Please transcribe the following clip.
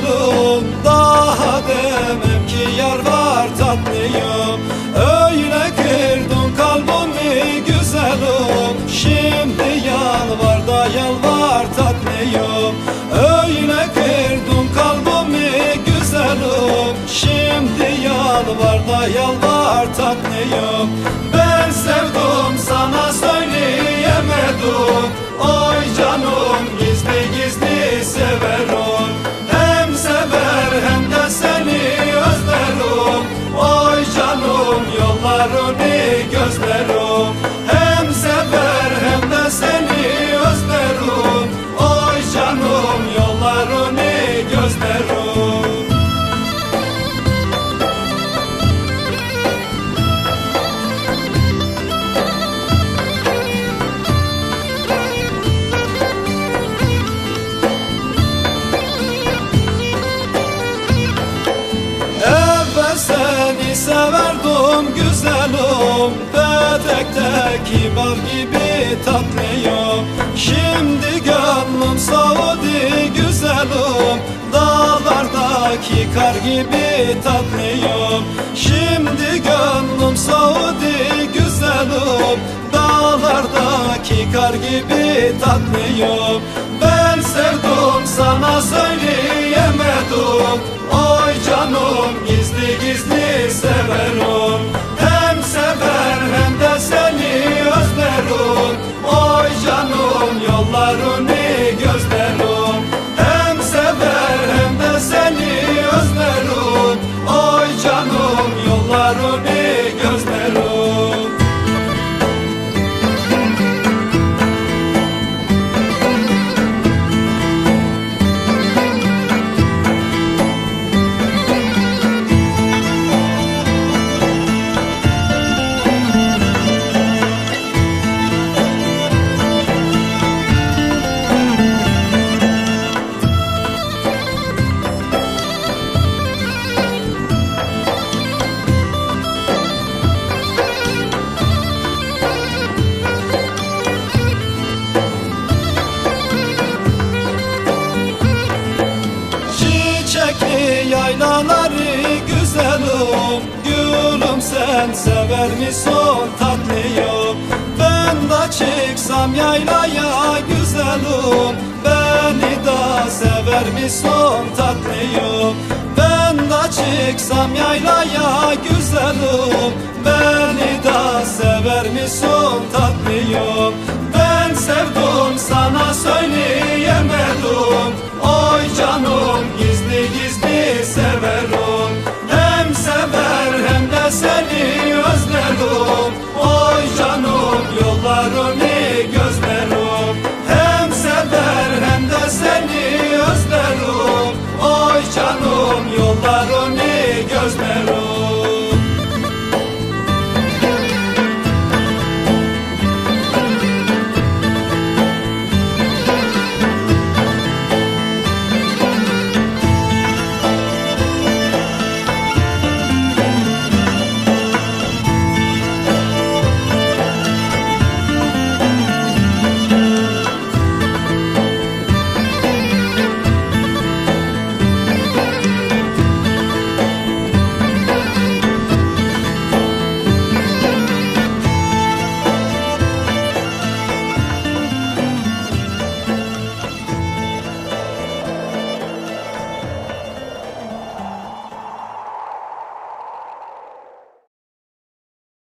güzelim Daha demem ki yar var tatlıyım. Öyle kırdın kalbimi güzelim Şimdi yalvar da yalvar tatlıyım. Öyle kırdın kalbimi güzelim Şimdi yalvar da yalvar tatlıyım. Ben sevdim sana söyleyemedim কারণে güzelim Petekteki bal gibi tatlıyım. Şimdi gönlüm soğudu güzelim Dağlardaki kar gibi tatlıyım. Şimdi gönlüm soğudu güzelim Dağlardaki kar gibi tatlıyım. Ben sevdim sana söyleyemedim sen sever misin tatlıyım Ben de çıksam yaylaya güzelim Beni de sever misin tatlıyım Ben de çıksam yaylaya güzelim Beni de sever misin tatlıyım